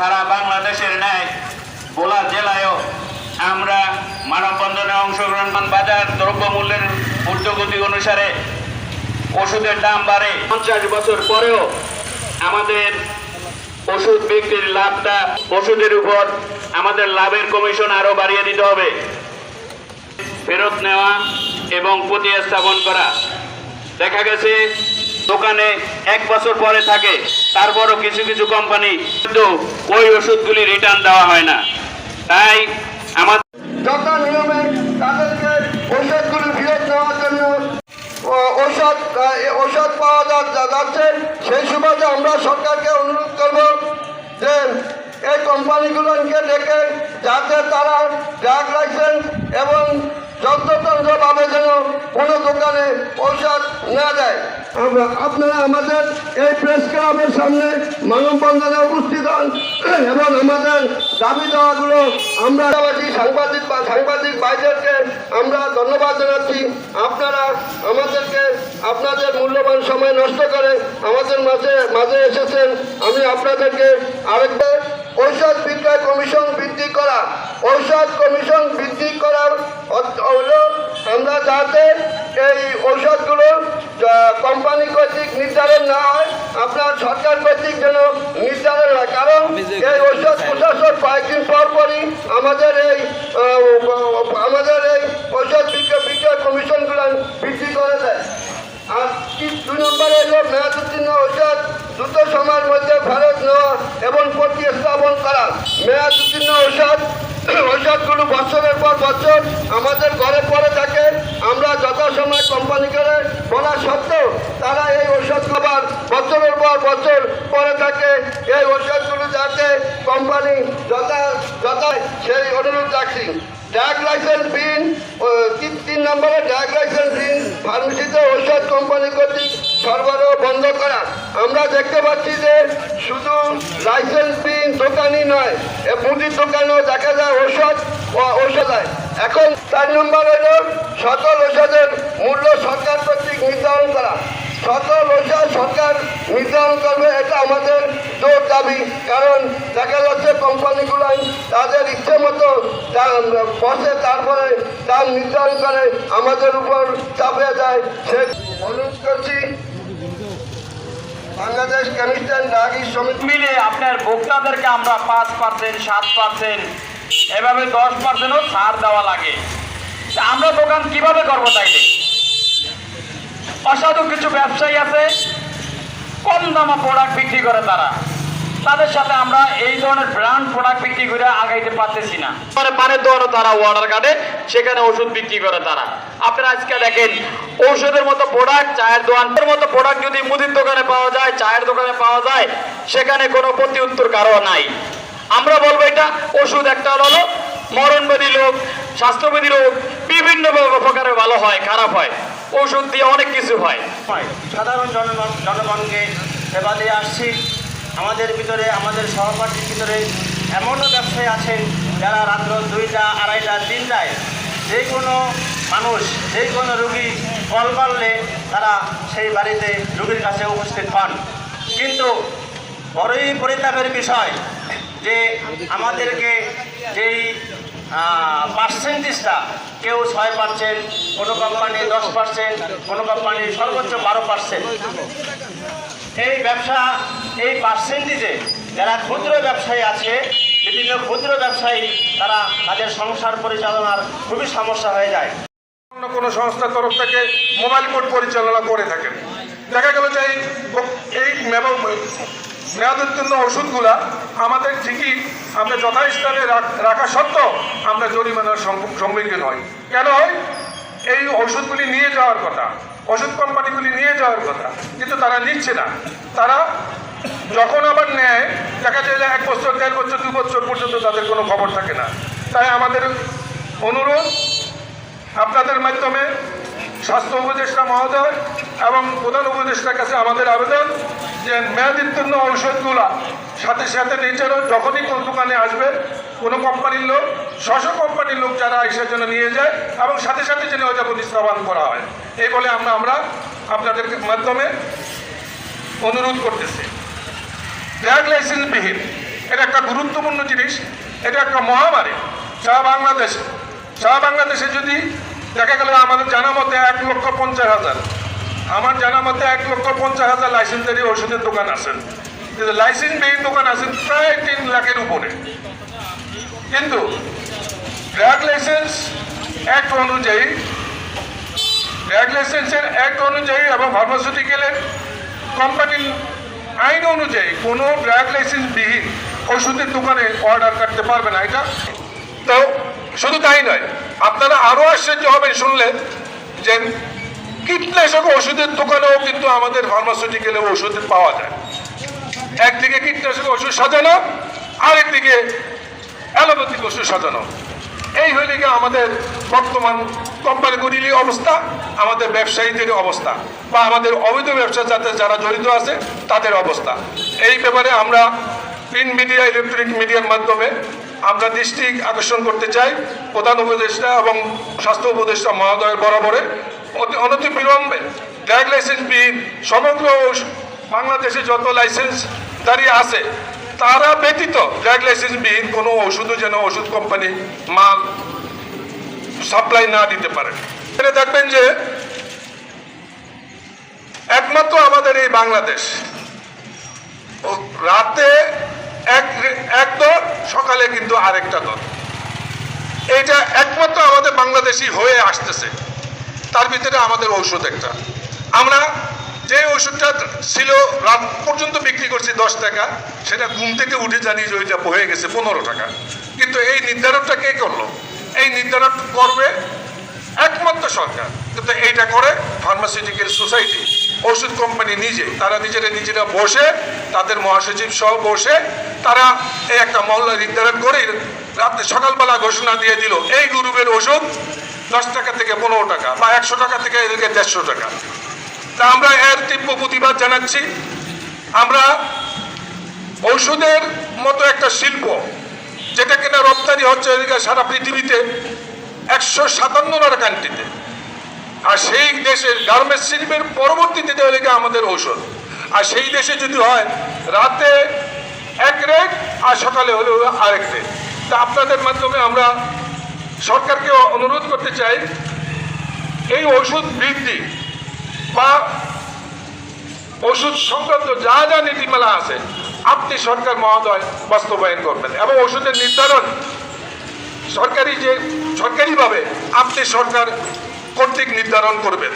সারা বাংলাদেশের ন্যায় ভোলা জেলায়ও আমরা মানববন্ধনে অংশগ্রহণ বাজার দ্রব্যমূল্যের ঊর্ধ্বগতি অনুসারে ওষুধের দাম বাড়ে। পঞ্চাশ বছর পরেও আমাদের ওষুধ বিক্রির লাভটা ওষুধের উপর আমাদের লাভের কমিশন আরও বাড়িয়ে দিতে হবে। ফেরত নেওয়া এবং প্রতিস্থাপন করা। দেখা গেছে দোকানে এক বছর পরে থাকে তারপরও কিছু কিছু কোম্পানি কিন্তু ওই ওষুধগুলি রিটার্ন দেওয়া হয় না। তাই আমাদের যত নিয়মে তাদেরকে ঔষধগুলি ফেরত নেওয়ার জন্য ও, ঔষধ আহ, ঔষধ পাওয়া যাচ্ছে। সেই সুবাদে আমরা সরকারকে অনুরোধ করব যে এই কোম্পানিগুলোকে ডেকে যাতে তারা ড্রাগ লাইসেন্স এবং যন্ত্রতন্ত্রভাবে যেন কোনো দোকানে ঔষধ না দেয় আমরা- আপনারা আমাদের এই প্রেস ক্লাবের সামনে মানববন্ধনে উপস্থিত হন এবং আমাদের দাবি দেওয়াগুলো আমরা সাংবাদিক বা সাংবাদিক ভাইদেরকে আমরা ধন্যবাদ জানাচ্ছি। আপনারা আমাদেরকে আপনাদের মূল্যবান সময় নষ্ট করে আমাদের মাঝে মাঝে এসেছেন। আমি আপনাদেরকে আরেকবার ঔষধ বিক্রয় কমিশন বৃদ্ধি করা। ঔষধ কমিশন বৃদ্ধি করার হলো, আমরা যাতে এই ঔষধগুলো কোম্পানি কর্তৃক নির্ধারণ না হয়, আপনার সরকার কর্তৃক যেন নির্ধারণ হয় কারণ এই ঔষধ প্রশাসন কয়েকদিন পর পরই আমাদের এই আহ, আমাদের এই ঔষধ বিক্রয় বিক্রয় কমিশনগুলো বৃদ্ধি করে দেয় আর কি দুই নম্বরে হলো মেয়াদ উত্তীর্ণ ঔষধ দ্রুত সময়ের মধ্যে ফেরত নেওয়া এবং প্রতিস্থাপন করা মেয়াদ উত্তীর্ণ ঔষধ ঔষধগুলো বছরের পর বছর আমাদের ঘরে পড়ে থাকে আমরা যথাসময় কোম্পানিকে বলা সত্ত্বেও তারা এই ঔষধ খাবার বছরের পর বছর পরে থাকে এই ঔষধগুলো যাতে কোম্পানি যথা যথা সেই অনুরোধ রাখছি ড্রাগ লাইসেন্স বিন তিন নম্বরে ড্রাগ লাইসেন্স বিন ফার্মেসিতে ঔষধ কোম্পানি কর্তৃক সরবরাহ বন্ধ করা। আমরা দেখতে পাচ্ছি যে শুধু লাইসেন্স বিন দোকানই নয়, এ মুদির দোকানেও দেখা যায় ঔষধ ঔষধ এখন চার নম্বর হলো সকল ঔষধের মূল্য সরকার কর্তৃক নির্ধারণ করা। সকল ঔষধ সরকার নির্ধারণ করবে, এটা আমাদের জোর দাবি। কারণ দেখা যাচ্ছে কোম্পানিগুলো তাদের ইচ্ছে মতো বসে, তারপরে দাম নির্ধারণ করে আমাদের উপর চাপিয়ে দেয়। সে অনুরোধ করছি, বাংলাদেশ অ্যান্ড ডায়াগিস সমিতি মিলে আপনার ভোক্তাদেরকে আমরা পাঁচ পার্সেন্ট সাত পার্সেন্ট এভাবে দশ পার্সেন্টও ছাড় দেওয়া লাগে। আমরা দোকান কীভাবে করব তাইলে? অসাধু কিছু ব্যবসায়ী আছে, কম দামে প্রোডাক্ট বিক্রি করে তারা। তাদের সাথে আমরা এই ধরনের ব্র্যান্ড প্রোডাক্ট বিক্রি করে আগাইতে পারতেছি না। মানে পানের দোকানও তারা অর্ডার কার্ডে সেখানে ওষুধ বিক্রি করে তারা। আপনারা আজকে দেখেন, ঔষধের মতো প্রোডাক্ট চায়ের দোকানের মতো প্রোডাক্ট যদি মুদির দোকানে পাওয়া যায়, চায়ের দোকানে পাওয়া যায়, সেখানে কোনো প্রতি উত্তর কারও নাই। আমরা বলব এটা ওষুধ একটা হলো মরণবাদী লোক, স্বাস্থ্যবাদী রোগ বিভিন্ন প্রকারের ভালো হয়, খারাপ হয়। ওষুধ দিয়ে অনেক কিছু হয়। সাধারণ জনগণ জনগণকে সেবা দিয়ে আসছি। আমাদের ভিতরে আমাদের সহপাঠীর ভিতরে এমনও ব্যবসায়ী আছেন যারা রাত্র দুইটা, আড়াইটা, তিনটায় যে কোনো মানুষ যে কোনো রুগী কল করলে তারা সেই বাড়িতে রুগীর কাছে উপস্থিত হন। কিন্তু বড়ই পরিতাপের বিষয় যে আমাদেরকে যেই পার্সেন্টেজটা। কেউ ছয় পার্সেন্ট, কোনো কোম্পানি দশ পার্সেন্ট, কোনো কোম্পানি সর্বোচ্চ বারো পার্সেন্ট। এই ব্যবসা, এই পার্সেন্টেজে যারা ক্ষুদ্র ব্যবসায়ী আছে, বিভিন্ন ক্ষুদ্র ব্যবসায়ী, তারা তাদের সংসার পরিচালনার খুবই সমস্যা হয়ে যায়। অন্য কোনো সংস্থার তরফ থেকে মোবাইল কোড পরিচালনা করে থাকেন। দেখা গেল যে এই- এই মেয়াদোত্তীর্ণ ওষুধগুলা আমাদের ঠিকই আমরা যথাস্থানে রাখ- সত্ত্বেও আমরা জরিমানার সম- সম্মুখীন হই। কেন হয়? এই ওষুধগুলি নিয়ে যাওয়ার কথা, ওষুধ কোম্পানিগুলি নিয়ে যাওয়ার কথা, কিন্তু তারা নিচ্ছে না। তারা যখন আবার নেয়, দেখা যায় এক বছর, দেড় বছর, দু বছর পর্যন্ত তাদের কোনো খবর থাকে না। তাই আমাদের অনুরোধ, আপনাদের মাধ্যমে স্বাস্থ্য উপদেষ্টা মহোদয় এবং প্রধান উপদেষ্টার কাছে আমাদের আবেদন যে মেয়াদোত্তীর্ণ ঔষধগুলা সাথে সাথে নিজেরও যখনই কোন দোকানে আসবে, কোনো কোম্পানির লোক স্বশ কোম্পানির লোক যারা এসে জন্য নিয়ে যায় এবং সাথে সাথে যেন ওইটা প্রতিস্থাপন করা হয়। এই বলে আমরা আমরা আপনাদের মাধ্যমে অনুরোধ করতেছি। ড্রাগ লাইসেন্সবিহীন এটা একটা গুরুত্বপূর্ণ জিনিস। এটা একটা মহামারী। সারা বাংলাদেশ, সারা বাংলাদেশে যদি দেখা গেল আমাদের জানা মতে এক লক্ষ পঞ্চাশ হাজার, আমার জানা মতে এক লক্ষ পঞ্চাশ হাজার লাইসেন্সারি ওষুধের দোকান আছেন কিন্তু লাইসেন্সবিহীন দোকান আছে, প্রায় তিন লাখের উপরে। কিন্তু ড্রাগ লাইসেন্স অ্যাক্ট অনুযায়ী ড্রাগ লাইসেন্সের অ্যাক্ট অনুযায়ী এবং ফার্মাসিউটিক্যালের কোম্পানির আইন অনুযায়ী কোনো ড্রাগ লাইসেন্সবিহীন ওষুধের দোকানে অর্ডার করতে পারবে না এটা। তো শুধু তাই নয়, আপনারা আরও আশ্চর্য হবেন শুনলে যে কীটনাশক ওষুধের দোকানেও কিন্তু আমাদের ফার্মাসিউটিক্যালের ওষুধ পাওয়া যায়। একদিকে কীটনাশক ওষুধ সাজানো, আরেকদিকে অ্যালোপ্যাথিক ওষুধ সাজানো। এই হয়ে গিয়ে আমাদের বর্তমান কোম্পানিগুলির অবস্থা, আমাদের ব্যবসায়ীদের অবস্থা, বা আমাদের অবৈধ ব্যবসার যাতে যারা জড়িত আছে, তাদের অবস্থা। এই ব্যাপারে আমরা প্রিন্ট মিডিয়া, ইলেকট্রনিক মিডিয়ার মাধ্যমে আমরা দৃষ্টি আকর্ষণ করতে চাই। প্রধান উপদেষ্টা এবং স্বাস্থ্য উপদেষ্টা মহোদয়ের বরাবরে। অনতি বিলম্বে ড্রাগ লাইসেন্সবিহীন সমগ্র বাংলাদেশে যত লাইসেন্স দাঁড়িয়ে আছে, তারা ব্যতীত ড্রাগ লাইসেন্সবিহীন কোনো ওষুধও যেন ওষুধ কোম্পানি মাল সাপ্লাই না দিতে পারে। এখানে দেখবেন যে একমাত্র আমাদের এই বাংলাদেশ। রাতে এক এক দল, সকালে কিন্তু আরেকটা দল। এইটা একমাত্র আমাদের বাংলাদেশি হয়ে আসতেছে। তার ভিতরে আমাদের ঔষধ একটা। আমরা ওষুধটা ছিল, রাত পর্যন্ত বিক্রি করছি দশ টাকা। সেটা ঘুম থেকে উঠে জানি যে ওইটা হয়ে গেছে পনেরো টাকা। কিন্তু এই নির্ধারণটা কে করল? এই নির্ধারণ করবে একমাত্র সরকার। কিন্তু এইটা করে ফার্মাসিউটিক্যাল সোসাইটি ওষুধ কোম্পানি নিজে। তারা নিজেরা নিজেরা বসে, তাদের মহাসচিব সহ বসে, তারা এই একটা মহল্লা নির্ধারণ করে রাত্রে সকালবেলা ঘোষণা দিয়ে দিল, এই গ্রুপের ওষুধ দশ টাকা থেকে পনেরো টাকা বা একশো টাকা থেকে এদেরকে দেড়শো টাকা। তা আমরা এর তীব্র প্রতিবাদ জানাচ্ছি। আমরা ঔষধের মতো একটা শিল্প, যেটা কিনা রপ্তানি হচ্ছে এদিকে সারা পৃথিবীতে একশো সাতান্নটা কান্ট্রিতে। আর সেই দেশের গার্মেন্টস শিল্পের পরবর্তীতে এদিকে আমাদের ঔষধ। আর সেই দেশে যদি হয়, রাতে এক রেট আর সকালে হলে আরেক রেট তা আপনাদের মাধ্যমে আমরা সরকারকে অনুরোধ করতে চাই, এই ওষুধ বৃদ্ধি বা ওষুধ সংক্রান্ত যা যা নীতিমালা আছে, আপনি সরকার মহোদয় বাস্তবায়ন করবেন এবং ওষুধের নির্ধারণ সরকারি যে, সরকারিভাবে আপনি সরকার কর্তৃক নির্ধারণ করবেন।